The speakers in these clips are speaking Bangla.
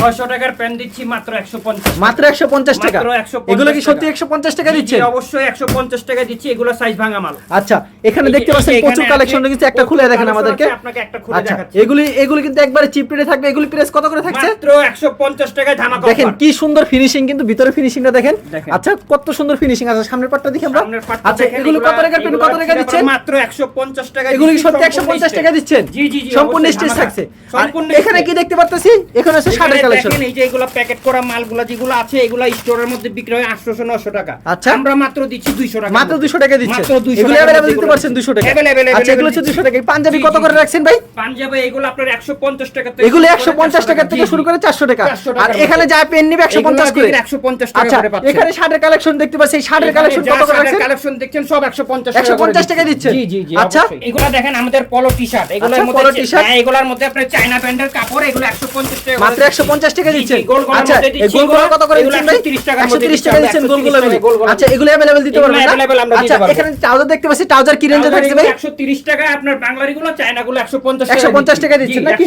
600 টাকার প্যান্ট দিচ্ছি মাত্র 150 মাত্র একশো পঞ্চাশ টাকা? মাত্র 150 এগুলো কি সত্যি টাকা। একশো পঞ্চাশ টাকা জি, জি, দিচ্ছেন অবশ্যই 150 টাকা দিচ্ছি এগুলো সাইজ ভাঙা মাল। আচ্ছা এখানে দেখতে পাচ্ছেন প্রচুর কালেকশন রয়েছে একটা খুলে দেখেন আমাদেরকে। আপনাকে একটা খুলে আচ্ছা দেখাচ্ছি। এগুলি এগুলি কিন্তু একবারে চিপ রেটে থাকবে। এগুলি প্রেস কত করে থাকছে? মাত্র 150 টাকায় ধামাকা দেখেন কি সুন্দর ফিনিশিং কিন্তু ভিতরে ফিনিশিংটা দেখেন। আচ্ছা কত সুন্দর ফিনিশিং আছে সামনের পাটটা দেখি আমরা। আচ্ছা এগুলো কত এগুলা- টাকা পেন কত টাকা দিচ্ছেন? মাত্র 150 টাকা এগুলো সত্যি সম্পূর্ণ 150 টাকা দিচ্ছেন? জি জি জি সম্পূর্ণ ধামাকা। থাকছে। সম্পূর্ণ এখানে কি দেখতে পারতেছি? এখানে আছে শার্টের কালেকশন এই যে এগুলা প্যাকেট করা মালগুলা যেগুলো আছে এগুলা স্টোরের মধ্যে বিক্রি হয় 800 900 টাকা। আচ্ছা। আমরা মাত্র দিচ্ছি 200 টাকা মাত্র 200 টাকা দিচ্ছি মাত্র 200 এগুলো টাকার अवेलेबल মধ্যে দিতে এগুলো পারছেন 200 টাকা Available, আচ্ছা এগুলো হচ্ছে available 200 টাকা এই পাঞ্জাবি জি, কত জি, করে জি। রাখছেন ভাই পাঞ্জাবে এগুলো আপনার 150 টাকা থেকে এগুলো শুরু করে 150 টাকা থেকে জি, শুরু জি। করে 400 টাকা 400 আর টাকার এখানে মধ্যে। যা পেন নিবে 150 করে এগুলো 150 টাকা আচ্ছা করে পাচ্ছেন। এখানে শার্টের কালেকশন দেখতে পাচ্ছি এই শার্টের এখানে কালেকশন যা কত করে শার্টের রাখছেন কালেকশন দেখছেন সব 150 টাকা 150 করে টাকা দিচ্ছেন? জি জি জি আচ্ছা। অবশ্যই। এগুলা দেখেন আমাদের পলো টি-শার্ট এগুলোর আচ্ছা, মধ্যে polo t-shirt। হ্যাঁ, এগুলোর মধ্যে আপনার চায়না প্যান্টের কাপড় এগুলো 150 টাকা করে মাত্র দিচ্ছি। 150 টাকা জি, জি, দিচ্ছেন গোলগোলার আচ্ছা মধ্যে এই দিচ্ছি গোলগুলো এগুলো। কত করে এগুলো দিচ্ছেন ভাই 130 টাকার মধ্যে 130 দিচ্ছি টাকা আমরা, দিচ্ছেন 130 গোলগুলো টাকা গোলগুলো। আচ্ছা এগুলো अवेलेबल দিতে এগুলো পারবেন না available আমরা দিতে আচ্ছা পারবো। এখানে ট্রাউজার দেখতে পাচ্ছি ট্রাউজার কি রেঞ্জে থাকছে ভাই? 130 টাকা আপনার বাংলারিগুলো চায়নাগুলো 150 টাকা 150 টাকা দিচ্ছেন নাকি?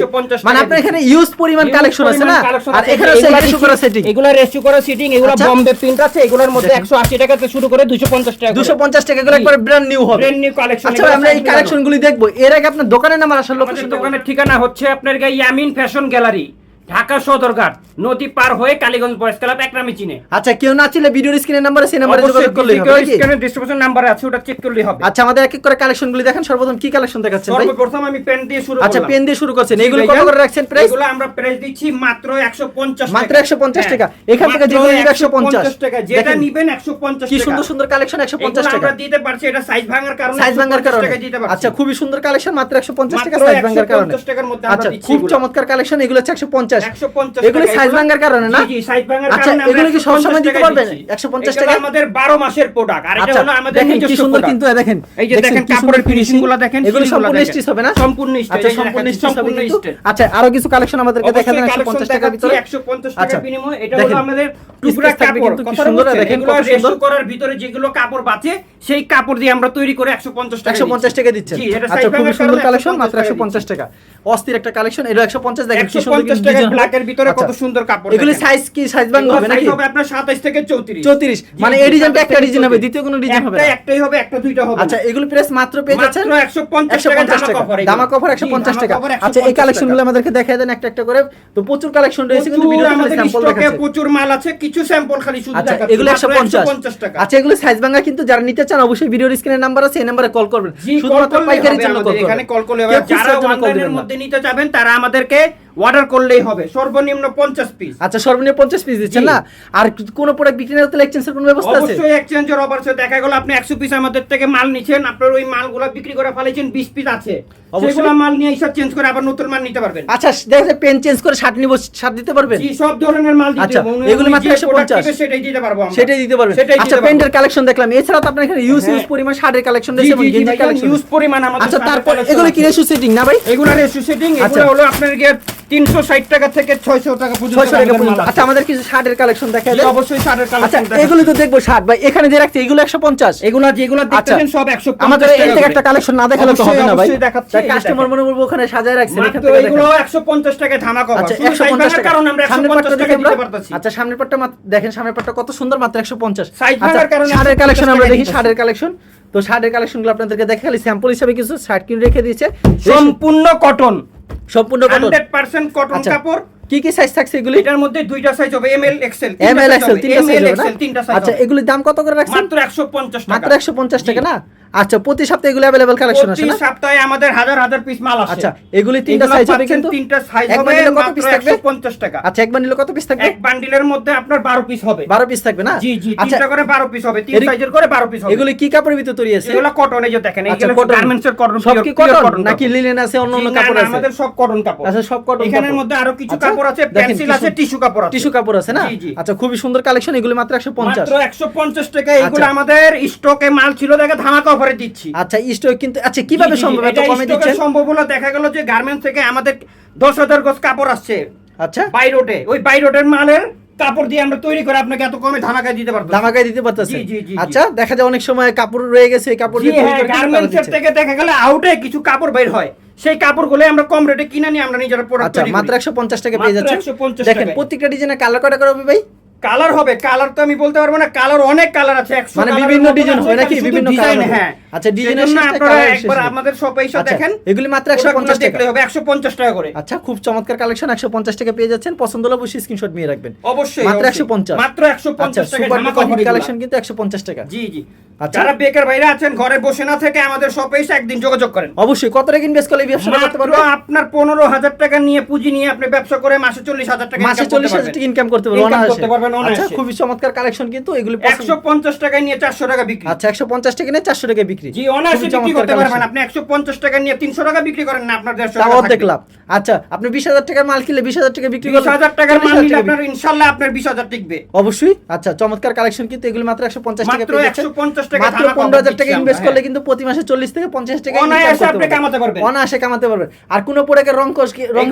মানে আপনার। এখানে ইউজ পরিমাণ কালেকশন আছে না? আর এখানে আছে। এগুলা রেশু করা সেটিং এগুলো রেশু করা সিটিং এগুলো আচ্ছা। বম্বে প্রিন্ট আছে এগুলোর মধ্যে 180 টাকা থেকে শুরু করে 250 টাকা 250 টাকা এগুলো একবার ব্র্যান্ড নিউ হবে। ব্র্যান্ড নিউ কালেকশন আচ্ছা আমরা এই কালেকশন গুলি দেখব। এর আগে আপনার দোকানের নাম আর আমাদের লোকেশন দোকানের ঠিকানা হচ্ছে আপনার গায়ে ইয়ামিন ফ্যাশন গ্যালারি ঢাকা সদরঘাট নদী পার হয়ে কালীগঞ্জ বয়স ক্লাব একরামি চিনে আচ্ছা কেউ না ছিল ভিডিওর স্ক্রিনের নাম্বারে সেই নাম্বারে যোগাযোগ করলেই হবে নাকি? ডিস্ট্রিবিউশন নাম্বার আছে ওটা চেক করলেই হবে আচ্ছা আমাদের এক এক করে কালেকশন গুলি দেখেন সর্বপ্রথম কি কালেকশন দেখাচ্ছেন ভাই সর্বপ্রথম আমি পেন দিয়ে শুরু আচ্ছা পেন দিয়ে শুরু করছেন এগুলো কত করে রাখছেন প্রাইস এগুলো আমরা প্রাইস দিচ্ছি মাত্র 150 মাত্র টাকা। 150 হ্যাঁ। টাকা। এখান থেকে যেগুলো নিবে 150 টাকা যেটা। নিবেন 150 কি সুন্দর সুন্দর কালেকশন 150 এগুলো টাকা আমরা দিতে পারছি এটা সাইজ ভাঙার কারণে সাইজ ভাঙার কারণে। আচ্ছা খুবই সুন্দর কালেকশন মাত্র 150 টাকা সাইজ ভাঙার কারণে 150 টাকার মধ্যে আমরা আচ্ছা দিচ্ছি খুব চমৎকার কালেকশন এগুলো হচ্ছে 150 150 এগুলো সাইজ ভাঙার কারণে না? জি, জি, সাইজ ভাঙার আচ্ছা, এগুলো কি সবসময় দিতে পারবেন? দিচ্ছি। 150 এগুলো আমাদের 12 মাসের প্রোডাক্ট আর এটা আচ্ছা হলো আমাদের কি সুন্দর কিন্তু দেখেন। এই যে দেখেন কাপড়ের ফিনিশিংগুলো দেখেন এগুলো সম্পূর্ণ স্টিচ হবে না? সম্পূর্ণ stitch, আচ্ছা সম্পূর্ণ স্টিচ হবে সম্পূর্ণ কিন্তু? stitch। আচ্ছা আরও কিছু কালেকশন আমাদেরকে দেখা দেন 150 টাকার ভিতরে? 150 টাকার আচ্ছা, বিনিময়ে। এটা দেখেন, হলো আমাদের টুকরা piece কাপড়। কিন্তু সুন্দর দেখেন, কত সুন্দর। করার ভিতরে যেগুলো কাপড় বাঁচে সেই কাপড় দিয়ে আমরা তৈরি করে 150 টাকা 150 টাকা দিচ্ছেন। আচ্ছা ভাঙার সুন্দর কালেকশন মাত্র টাকা 150 টাকা অস্থির একটা কালেকশন এটা 150 দেখেন কি সুন্দর 150 কিন্তু টাকার design ব্ল্যাকের ভিতরে কত আচ্ছা, সুন্দর কাপড় এগুলি। সাইজ কি? সাইজ ভাঙ হবে নাকি? হবে আপনার 27 থেকে 34 34 মানে এই ডিজাইনটা একটা ডিজাইন হবে দ্বিতীয় কোনো ডিজাইন হবে একটা একটাই হবে একটা দুইটা হবে। আচ্ছা এগুলো প্রাইস মাত্র পেয়ে যাচ্ছেন? মাত্র 150 টাকা 150 টাকা। দামা কভার 150 টাকা। আচ্ছা এই কালেকশনগুলো আমাদেরকে দেখায় দেন একটা একটা করে। তো প্রচুর কালেকশন রয়েছে কিন্তু ভিডিওতে আমাদের স্যাম্পল প্রচুর মাল আছে কিছু স্যাম্পল খালি শুধু আচ্ছা দেখাচ্ছি। এগুলো 150 টাকা। আচ্ছা এগুলো সাইজ ভাঙা কিন্তু যারা নিতে চান অবশ্যই ভিডিওর স্ক্রিনের নাম্বার আছে এই নম্বরে কল করবেন। শুধুমাত্র পাইকারির জন্য কল আমাদের। এখানে কল করলে যারা অনলাইনের মধ্যে নিতে চাবেন তারা আমাদেরকে অর্ডার করলেই হবে। সর্বনিম্ন 50 পিস আচ্ছা সর্বনিম্ন 50 পিস দিচ্ছেন না? আর কোন প্রোডাক্ট বিক্রি না হলে এক্সচেঞ্জের কোনো ব্যবস্থা আছে? অবশ্যই এক্সচেঞ্জের অফার আছে। দেখা গেল আপনি 100 পিস আমাদের থেকে মাল নিছেন আপনার ওই মালগুলো বিক্রি করে ফেলেছেন 20 পিস আছে। সেগুলো মাল নিয়ে চেঞ্জ করে আবার নতুন মাল নিতে পারবেন। আচ্ছা দেখা যায় পেন চেঞ্জ করে শার্ট নিব শার্ট দিতে পারবেন? জি সব ধরনের মাল দিতে আচ্ছা, এগুলো মাত্র যে 150 সেটাই দিতে পারব আমরা। সেটাই দিতে পারবেন। আচ্ছা কালেকশন দেখলাম। এছাড়া তো আপনার এখানে ইউজ হ্যাঁ। ইউজ পরিমাণ শার্টের কালেকশন রয়েছে এবং গেঞ্জির কালেকশন ইউজ পরিমাণ আমাদের আচ্ছা তারপর এগুলো কি। রেশু সেটিং না ভাই? এগুলো রেশু সেটিং। এগুলো হলো আপনার গিয়ে 360 টাকা থেকে 600 টাকা পর্যন্ত 600 টাকা পর্যন্ত। আচ্ছা আমাদের কিছু শার্টের কালেকশন দেখা জি, যায় অবশ্যই শার্টের আচ্ছা কালেকশন এগুলো তো দেখব শার্ট ভাই এখানে যে রাখছে এগুলো 150 এগুলা যেগুলো দেখতেছেন সব 150 আমাদের এই থেকে একটা কালেকশন না দেখালে তো হবে না ভাই। কাস্টমার। মনে করব ওখানে সাজায় এগুলো দেখেন। 150 টাকায় আচ্ছা size 150 ভাঙার টাকা। কারণে আমরা সামনের 150 টাকা দিতে পারতাছি। আচ্ছা সামনের পাটটা দেখেন সামনের পাটটা কত সুন্দর মাত্র 150 Size আচ্ছা ভাঙার কারণে শার্টের কালেকশন আমরা দেখি। শার্টের কালেকশন। তো শার্টের কালেকশনগুলো আপনাদেরকে দেখা খালি স্যাম্পল হিসেবে কিছু শার্ট কিনে রেখে দিয়েছে। সম্পূর্ণ কটন সম্পূর্ণ কটন 100% কটন কাপড়। কি কি সাইজ থাকছে এগুলি? এটার মধ্যে দুইটা সাইজ হবে M L XL M L XL তিনটা সাইজ হবে না? তিনটা সাইজ আচ্ছা এগুলির দাম কত করে রাখছেন? মাত্র 150 টাকা। মাত্র 150 টাকা না? আচ্ছা প্রতি সপ্তাহে এগুলো अवेलेबल কালেকশন আছে প্রতি না সপ্তাহে আমাদের হাজার হাজার পিস মাল আসে আচ্ছা এগুলি তিনটা এগুলো সাইজ হবে পাচ্ছেন কিন্তু তিনটা সাইজ একবার হবে নিলে কত মাত্র পিস থাকবে 150 টাকা আচ্ছা একবার নিলে কত পিস থাকবে এক বান্ডিলের মধ্যে আপনার 12 পিস হবে 12 পিস থাকবে না জি জি আচ্ছা তিনটা করে 12 পিস হবে তিন এরি- সাইজের করে 12 পিস হবে এগুলি কি কাপড়ের ভিতর তৈরি আছে এগুলো কটন এই যে দেখেন আচ্ছা এগুলো কটন গার্মেন্টস এর কটন সব কি কটন কটন নাকি লিনেন আছে অন্য অন্য জি, না, কাপড় না, আছে আমাদের সব কটন কাপড় আচ্ছা সব কটন এখানের মধ্যে আরো কিছু আচ্ছা, কাপড় আছে দেখেন পেন্সিল কি আছে সুন্দর- টিস্যু কাপড় আছে টিস্যু কাপড় আছে না জি, জি। আচ্ছা খুবই সুন্দর কালেকশন এগুলি মাত্র 150 মাত্র 150 টাকা এগুলো আচ্ছা। আমাদের স্টকে মাল ছিল দেখে ধামাকা অফারে দিচ্ছি। আচ্ছা স্টক কিন্তু আচ্ছা কীভাবে সম্ভব? এত কমে দিচ্ছেন? সম্ভব হলো দেখা গেল যে গার্মেন্টস থেকে আমাদের দশ হাজার গজ কাপড় আসছে। আচ্ছা। বাইরোটে ওই বাইরোটের মালের কাপড় দিয়ে আমরা তৈরি করে আপনাকে এত কমে ধামাকা দিতে পারব। ধামাকা দিতে পারতেছি আচ্ছা দেখা যায় অনেক সময় কাপড় রয়ে গেছে কাপড় দিয়ে গার্মেন্টস হ্যাঁ, থেকে দেখা গেল আউটে কিছু কাপড় বের হয়। সেই কাপড়গুলো আমরা কম রেটে কিনে নিয়ে আমরা নিজেরা প্রোডাক্ট আচ্ছা, মাত্র একশো পঞ্চাশ টাকা পেয়ে যাচ্ছে দেখেন প্রত্যেকটা ডিজাইনে কালার কয়টা করে হবে ভাই? কালার হবে কালার তো আমি বলতে পারব না কালার অনেক কালার আছে মানে বিভিন্ন ডিজাইন হয় নাকি বিভিন্ন ডিজাইন হ্যাঁ। আচ্ছা ডিজাইনের সাথে আপনারা একবার আমাদের শপে এসে আচ্ছা, দেখেন। এগুলি মাত্র 150 টাকা। হবে 150 টাকা করে। আচ্ছা খুব চমৎকার কালেকশন 150 টাকা পেয়ে যাচ্ছেন। পছন্দ হলে অবশ্যই স্ক্রিনশট নিয়ে রাখবেন। অবশ্যই মাত্র 150 মাত্র 150 আচ্ছা, টাকা সুপার কমপ্লিট কালেকশন কিন্তু 150 টাকা। জি জি। আচ্ছা। যারা বেকার ভাইরা আছেন ঘরে বসে না থেকে আমাদের শপে এসে একদিন যোগাযোগ করেন। অবশ্যই। কত টাকা ইনভেস্ট করলে ব্যবসা করতে পারব আপনার 15000 টাকা নিয়ে পুঁজি নিয়ে আপনি ব্যবসা করে মাসে 40000 টাকা মাসে 40000 টাকা ইনকাম করতে পারবেন করবেন আচ্ছা খুবই চমৎকার কালেকশন কিন্তু এগুলো 150 টাকায় নিয়ে 400 টাকা বিক্রি। আচ্ছা 150 টাকা নিয়ে 400 টাকা বিক্রি। জি অনায়াসে বিক্রি করতে পারবেন। আপনি 150 টাকা নিয়ে 300 টাকা বিক্রি করেন না আপনার 150 টাকা অর্ধেক লাভ। আচ্ছা আপনি 20000 টাকার মাল কিনলে 20000 টাকা বিক্রি করলে 20000 টাকার মাল নিলে আপনার ইনশাআল্লাহ আপনার 20000 টিকবে। অবশ্যই। আচ্ছা চমৎকার কালেকশন কিন্তু এগুলো মাত্র 150 টাকা মাত্র 150 টাকা মাত্র 15000 টাকা ইনভেস্ট করলে কিন্তু প্রতি মাসে 40 থেকে 50 টাকা অনায়াসে আপনি কামাতে পারবেন। অনায়াসে কামাতে পারবেন। আর কোনো প্রোডাক্টের রং কোষ রং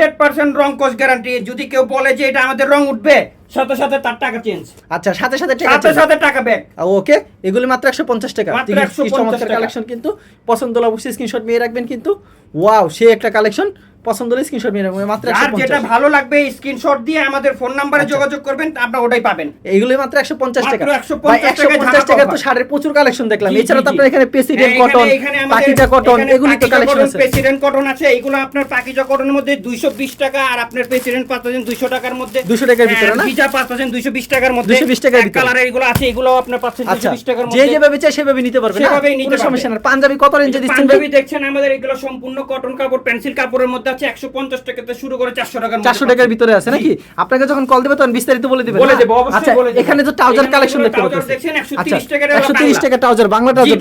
100% রং কোষ গ্যারান্টি যদি কেউ বলে যে এটা আমাদের রং উঠবে সাথে সাথে তার টাকা চেঞ্জ আচ্ছা সাথে সাথে টাকা সাথে সাথে টাকা ব্যাক ওকে এগুলি মাত্র 150 টাকা। মাত্র 150 টাকা। কালেকশন কিন্তু। পছন্দ হলে অবশ্যই স্ক্রিনশট নিয়ে রাখবেন কিন্তু। ওয়াও সে একটা কালেকশন পছন্দ হলে স্ক্রিনশট নিয়ে রাখবেন মাত্র আর যেটা ভালো লাগবে স্ক্রিনশট দিয়ে আমাদের ফোন নম্বরে আচ্ছা। যোগাযোগ করবেন আপনারা ওটাই পাবেন। এইগুলো মাত্র 150 টাকা। 150 টাকা তো শাড়ির প্রচুর কালেকশন দেখলাম। এছাড়া তো আপনার এখানে প্রেসিডেন্ট কটন পাকিজা কটন এগুলি তো কালেকশন আছে। প্রেসিডেন্ট কটন আছে এগুলো আপনার পাকিজা কটনের মধ্যে 220 টাকা আর আপনার প্রেসিডেন্ট পাতাছেন 200 টাকার মধ্যে। 200 টাকার ভিতরে না? ভিজা পাতাছেন 220 টাকার মধ্যে। 220 টাকার ভিতরে। কালার এগুলো আছে এগুলো আপনার পাচ্ছেন 220 টাকার মধ্যে। যে যেভাবে চাই সেভাবে নিতে পারবেন সেভাবে নিতে সমস্যা না পাঞ্জাবি কত রেঞ্জে দিচ্ছেন পাঞ্জাবি দেখছেন আমাদের এগুলো সম্পূর্ণ কটন কাপড় পেন্সিল কাপড়ের মধ্যে যাচ্ছে একশো পঞ্চাশ টাকা থেকে শুরু করে চারশো টাকা চারশো টাকার ভিতরে আছে নাকি? আপনাকে যখন কল দেবে তখন বিস্তারিত বলে দিবেন। বলে দেবো আচ্ছা এখানে তো ট্রাউজার কালেকশন দেখতে পাচ্ছেন। দেখছেন একশো আচ্ছা, তিরিশ টাকা trouser Bangla. Trouser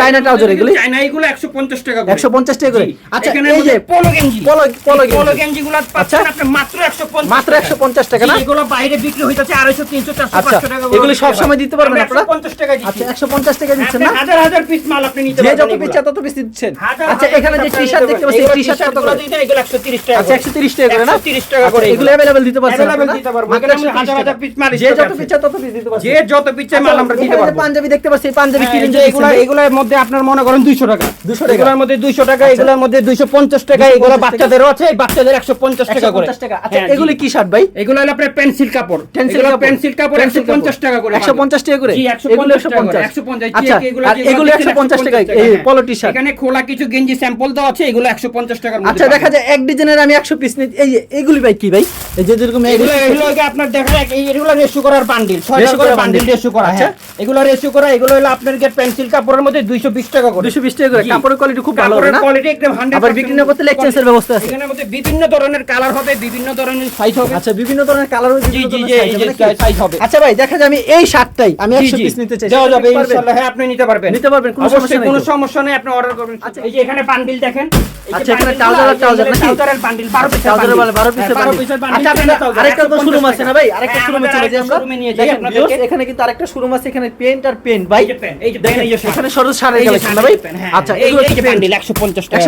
China trouser এগুলো চায়না এগুলো? একশো পঞ্চাশ টাকা একশো পঞ্চাশ টাকা করে। আচ্ছা এই যে পলো গেঞ্জি পলো পলো পলো গেঞ্জি গুলো পাচ্ছেন মাত্র একশো পঞ্চাশ মাত্র একশো পঞ্চাশ টাকা না? এগুলো বাইরে বিক্রি হইতেছে আড়াইশো তিনশো চারশো আচ্ছা, পাঁচশো টাকা এগুলো সব দিতে পারবেন আপনারা? পঞ্চাশ টাকা আচ্ছা একশো পঞ্চাশ টাকা দিচ্ছেন না? হাজার হাজার পিস মাল আপনি নিতে পারবেন যত পিস তত পিস দিচ্ছেন। আচ্ছা এখানে যে টি শার্ট দেখতে পাচ্ছেন টি শার্ট কত করে? এগুলো কি আছে এই বাচ্চাদের 150 টাকা করে। 150 কি শার্ট ভাই? এগুলো হলো আপনার পেন্সিল কাপড়। পেন্সিল কাপড়। পেন্সিল কাপড় 150 টাকা করে 150 টাকা করে? জি 150 টাকা 150 আচ্ছা এগুলো টাকা। শার্ট এখানে খোলা কিছু গেঞ্জি স্যাম্পল দাও আছে এগুলো একশো পঞ্চাশ টাকা আচ্ছা দেখা আচ্ছা এক ডিজাইনের আমি একশো পিস নিচ্ছি এই এইগুলি ভাই কি ভাই? এই যে যেরকম আপনার দেখা এগুলো রেশু করার বান্ডিল রেশু করার বান্ডিল রেশু করা হ্যাঁ। এগুলো রেশু করা এগুলো হলো আপনার পেন্সিল কাপড়ের মধ্যে দুইশো বিশ টাকা করে। বিশ টাকা করে। কাপড়ের কোয়ালিটি খুব ভালো না? কোয়ালিটি একদম হান্ড্রেড করতে এক্সচেঞ্জের ব্যবস্থা আছে। এখানে মধ্যে বিভিন্ন ধরনের কালার হবে বিভিন্ন ধরনের সাইজ হবে। আচ্ছা বিভিন্ন ধরনের কালার হবে জি জি সাইজ হবে আচ্ছা ভাই দেখা আমি এই শার্টটাই আমি একশো পিস নিতে চাই। যাও যাবে ইনশাআল্লাহ হ্যাঁ আপনি নিতে পারবেন। নিতে পারবেন কোনো সমস্যা নেই কোনো সমস্যা নেই আপনি অর্ডার করবেন। আচ্ছা। এই যে এখানে বান্ডিল দেখেন আচ্ছা এখানে হাজার নাকি বান্ডিল 12 পিস 12 পিস টাকা।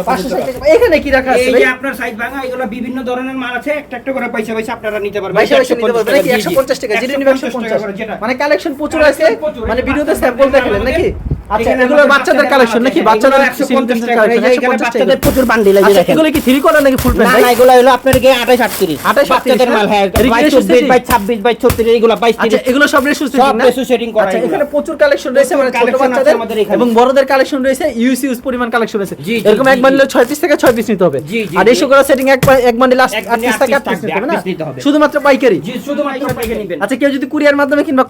150 এখানে কি রাখা আছে এই যে আপনার সাইজ ভাঙা এগুলো বিভিন্ন ধরনের মাল আছে একটা একটা করে পয়সা পয়সা আপনারা নিতে পারবেন। 150 টাকা যেটা 150 টাকা মানে কালেকশন প্রচুর আছে মানে ভিডিওতে স্যাম্পল দেখালেন নাকি? এখানে প্রচুর কালেকশন এবং বড়দের কালেকশন রয়েছে ইউসিউস পরিমাণ কালেকশন রয়েছে। এরকম এক পিস থেকে ছয় পিস নিতে হবে। আর এই সকল সেটিং এক এক শুধুমাত্র পাইকারি। আচ্ছা কেউ যদি কুরিয়ার মাধ্যমে কিংবা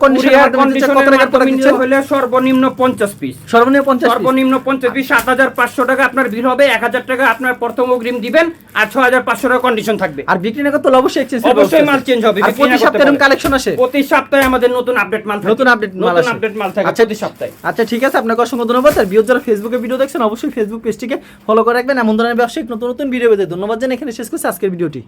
হলে সর্বনিম্ন 50 পিস সর্বনিম্ন পঞ্চাশ সর্বনিম্ন পঞ্চাশ পিস সাত হাজার পাঁচশো টাকা আপনার বিল হবে এক হাজার টাকা আপনার প্রথম অগ্রিম দিবেন আর ছ হাজার পাঁচশো টাকা কন্ডিশন থাকবে। আর বিক্রি অবশ্যই এক্সচেঞ্জ অবশ্যই মাল চেঞ্জ হবে প্রতি সপ্তাহে কালেকশন আসে? প্রতি সপ্তাহে আমাদের নতুন আপডেট মাল নতুন আপডেট নতুন আপডেট মাল থাকে আচ্ছা, প্রতি সপ্তাহে। আচ্ছা ঠিক আছে আপনাকে অসংখ্য ধন্যবাদ আর বিয়োগ যারা ফেসবুকে ভিডিও দেখছেন অবশ্যই ফেসবুক পেজটিকে ফলো করে রাখবেন। এমন ধরনের ব্যবসায়িক নতুন নতুন ভিডিও পেতে ধন্যবাদ জানাই এখানে শেষ করছি আজকের ভিডিওটি